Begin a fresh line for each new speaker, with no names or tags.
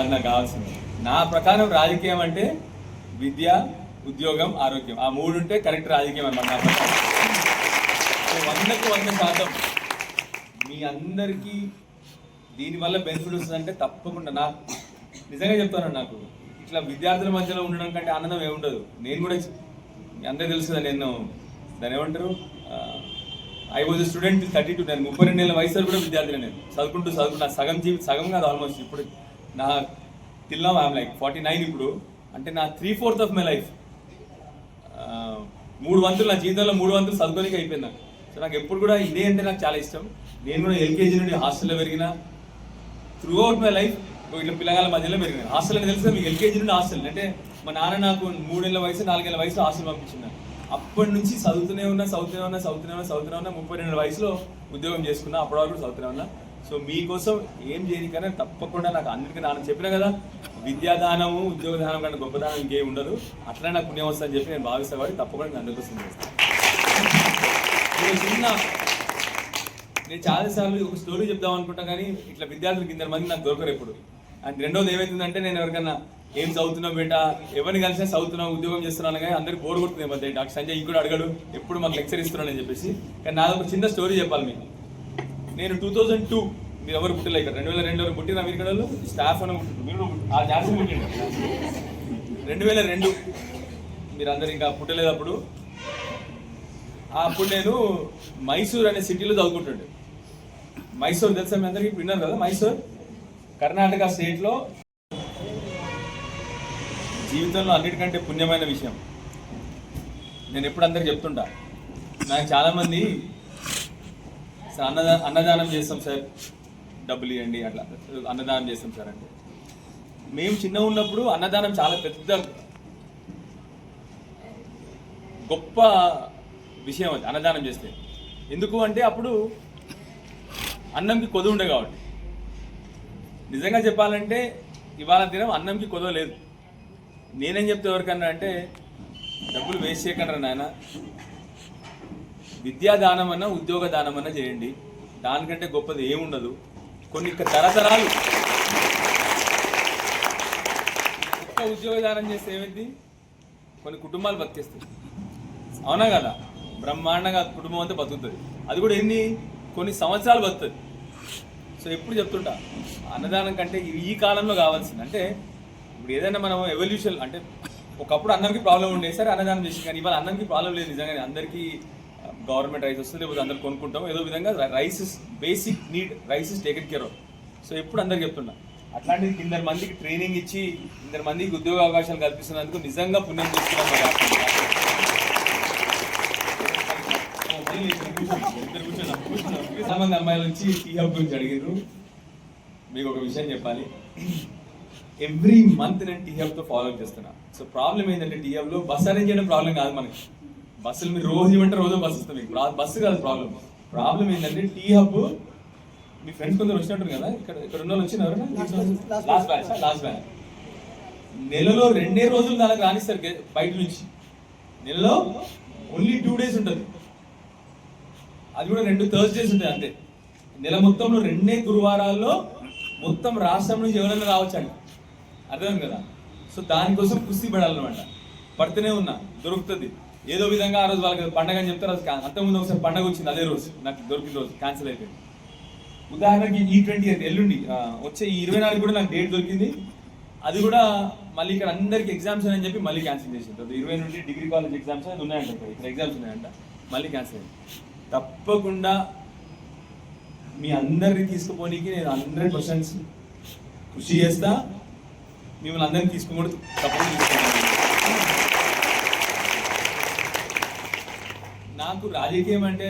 అది నాకు కావాల్సింది. నా ప్రకారం రాజకీయం అంటే విద్య ఉద్యోగం ఆరోగ్యం. ఆ మూడు ఉంటే కరెక్ట్ రాజకీయం అన్నమాట నా ప్రకారం. వందకు వంద శాతం మీ అందరికీ దీనివల్ల బెనిఫిట్ వస్తుందంటే తప్పకుండా నాకు నిజంగా చెప్తాను నాకు. ఇట్లా విద్యార్థుల మధ్యలో ఉండడం కంటే ఆనందం ఏముండదు. నేను కూడా మీ అందరికీ తెలుసు నేను దాన్ని ఏమంటారు? I was student thirty two నేను ముప్పై రెండు నెలల వయసులో కూడా విద్యార్థిని నేను. చదువుకుంటూ చదువుకుంటా సగం జీవి సగం కాదు ఆల్మోస్ట్ ఇప్పుడు నా తిన్నా ఐఎమ్ లైక్ ఫార్టీ నైన్ ఇప్పుడు. అంటే నా three fourth of my life మూడు వంతులు నా జీవితంలో మూడు వంతులు చదువుకోనికి అయిపోయింది నాకు. సో నాకు ఎప్పుడు కూడా ఇదే అంటే నాకు చాలా ఇష్టం. నేను కూడా ఎల్కేజీ నుండి హాస్టల్లో పెరిగిన త్రూ అవుట్ మై లైఫ్ ఇట్లా పిల్లగాల మధ్యలో పెరిగిన. హాస్టల్ అని తెలుసు మీకు? ఎల్కేజీ నుండి హాస్టల్ అంటే మా నాన్న నాకు మూడేళ్ళ వయసు నాలుగేళ్ళ వయసులో హాస్టల్ పంపించింది అప్పటి నుంచి చదువుతూనే ఉన్నా చదువుతూనే ఉన్నా చదువుతూనే ఉన్నా చదువుతూనే ఉన్నా ముప్పై రెండు వయసులో ఉద్యోగం చేసుకున్నా అప్పటి వరకు చదువుతూనే ఉన్నా. సో మీకోసం ఏం చేయనికనే తప్పకుండా నాకు అందరికీ నాన్న చెప్పిన కదా విద్యాదానము ఉద్యోగ దానం కంటే గొప్పదానం ఇంకేం ఉండదు. అట్లనే నాకు పుణ్యం వస్తుందని చెప్పి నేను భావిస్తాను కాబట్టి తప్పకుండా నేను అందుకోసం చేస్తాను నేను చిన్న నేను చాలాసార్లు ఒక స్టోరీ చెప్దాం అనుకుంటా కానీ ఇట్లా విద్యార్థులకు ఇద్దరు మంది నాకు దొరకరు ఎప్పుడు. అండ్ రెండోది ఏమవుతుందంటే నేను ఎవరికన్నా ఏం చదువుతున్నావు బేట? ఎవరిని కలిసినా చదువుతున్నావు ఉద్యోగం చేస్తున్నాను కానీ అందరికి బోర్ కొడుతుంది మధ్య డాక్టర్ సంజయ్ ఇంకోటి అడగడు. ఎప్పుడు మాకు లెక్చర్ ఇస్తున్నానని చెప్పేసి. కానీ నాకు చిన్న స్టోరీ చెప్పాలి మీకు. నేను టూ థౌజండ్ టూ మీరు ఎవరు పుట్టలే ఇక్కడ? రెండు వేల రెండు పుట్టిన అమెరికాలో? స్టాఫ్ అని పుట్టిండ్రు. మీరు ఆ జాన్సన్ పుట్టిండు. రెండు వేల రెండు మీరు అందరు ఇంకా పుట్టలేదు అప్పుడు. అప్పుడు నేను మైసూర్ అనే సిటీలో చదువుకుంటుండే. మైసూర్ తెలుసా మీ అందరికీ? విన్నారు కదా మైసూర్? కర్ణాటక స్టేట్లో జీవితంలో అన్నిటికంటే పుణ్యమైన విషయం. నేను ఎప్పుడు అందరికి చెప్తుంటా. నాకు చాలామంది సార్ అన్నదా అన్నదానం చేస్తాం సార్. డబ్బులు ఇవ్వండి అట్లా. అన్నదానం చేస్తాం సార్ అంటే మేము చిన్న ఉన్నప్పుడు అన్నదానం చాలా పెద్ద గొప్ప విషయం అది అన్నదానం చేస్తే. ఎందుకు అంటే అప్పుడు అన్నంకి కొదువు ఉండే కాబట్టి. నిజంగా చెప్పాలంటే ఇవాళ దినం అన్నంకి కొదవ లేదు. నేనేం చెప్తే ఎవరికన్నా అంటే డబ్బులు వేస్ట్ చేయకండి నాయన. విద్యా దానం అన్నా ఉద్యోగ దానం అన్నా చేయండి. దానికంటే గొప్పది ఏముండదు. కొన్ని తరతరాలు. ఒక్క ఉద్యోగ దానం చేస్తే ఏమైంది? కొన్ని కుటుంబాలు బతికేస్తాయి. అవునా కదా? బ్రహ్మాండంగా కుటుంబం అంతా బతుకుతుంది. అది కూడా ఎన్ని? కొన్ని సంవత్సరాలు బతుకుతుంది. సో ఎప్పుడు చెప్తుంటా? అన్నదానం కంటే ఈ- కాలంలో కావాల్సింది. అంటే ఇప్పుడు ఏదైనా మనం ఎవల్యూషన్ అంటే ఒకప్పుడు అన్నంకి ప్రాబ్లం ఉండే సరే అన్నదానం చేసి కానీ ఇవాళ అన్నంకి ప్రాబ్లం లేదు నిజంగానే. అందరికీ గవర్నమెంట్ రైస్ వస్తుంది లేకపోతే అందరు కొనుక్కుంటాం ఏదో విధంగా rice basic need rice is taken care of. So ఎప్పుడు అందరు చెప్తున్నా అట్లాంటిది కిందరు మందికి ట్రైనింగ్ ఇచ్చి ఇద్దరు మందికి ఉద్యోగ అవకాశాలు కల్పిస్తున్నందుకు నిజంగా పుణ్యం చేస్తున్నాం మరి చాలా మంది అమ్మాయిల నుంచి టీ హబ్ గురించి అడిగారు మీకు ఒక విషయం చెప్పాలి. ఎవ్రీ మంత్ నేను టీహబ్తో ఫాలో చేస్తున్నా. సో ప్రాబ్లం ఏంటంటే టీహబ్లో బస్ అరేంజ్ చేయడం ప్రాబ్లం కాదు మనకి. బస్సులు మీరు రోజు ఇవ్వంటే రోజు బస్సు వస్తుంది మీకు. బస్సు కాదు ప్రాబ్లం ప్రాబ్లం ఏంటంటే టీ హబ్ మీ ఫ్రెండ్స్ కొందరు వచ్చినట్టు కదా ఇక్కడ ఇక్కడ ఉన్న వాళ్ళు వచ్చినారు? లాస్ట్ బ్యాచ్ లాస్ట్ బ్యాచ్ నెలలో రెండే రోజులు దానికి రానిస్తారు బయట నుంచి. నెలలో ఓన్లీ టూ డేస్ ఉంటుంది. అది కూడా రెండు థర్స్డేస్ ఉంటాయి అంతే. నెల మొత్తంలో రెండే గురువారాల్లో మొత్తం రాష్ట్రం నుంచి ఎవరైనా రావచ్చండి అర్థమైంది కదా? సో దానికోసం కుస్తీ పడాలన్నమాట. పడితేనే ఉన్నా దొరుకుతుంది. ఏదో విధంగా ఆ రోజు వాళ్ళకి పండగ అని చెప్తారు అది అంతకుముందు ఒకసారి పండగ వచ్చింది అదే రోజు. నాకు దొరికిన రోజు క్యాన్సిల్ అయిపోయింది. ఉదాహరణకి ఈ ట్వంటీ ఎల్లుండి వచ్చే ఈ ఇరవై నాలుగు కూడా నాకు డేట్ దొరికింది. అది కూడా మళ్ళీ ఇక్కడ అందరికి ఎగ్జామ్స్ అని చెప్పి మళ్ళీ క్యాన్సిల్ చేసింది ఇరవై నుండి డిగ్రీ కాలేజ్ ఎగ్జామ్స్ అనేది ఉన్నాయంట ఇక్కడ ఎగ్జామ్స్ ఉన్నాయంట. మళ్ళీ క్యాన్సిల్ అయింది తప్పకుండా మీ అందరినీ తీసుకుపోనీకి నేను హండ్రెడ్ పర్సెంట్ కృషి చేస్తా. మిమ్మల్ని అందరినీ తీసుకుని తప్పకుండా నాకు రాజకీయం అంటే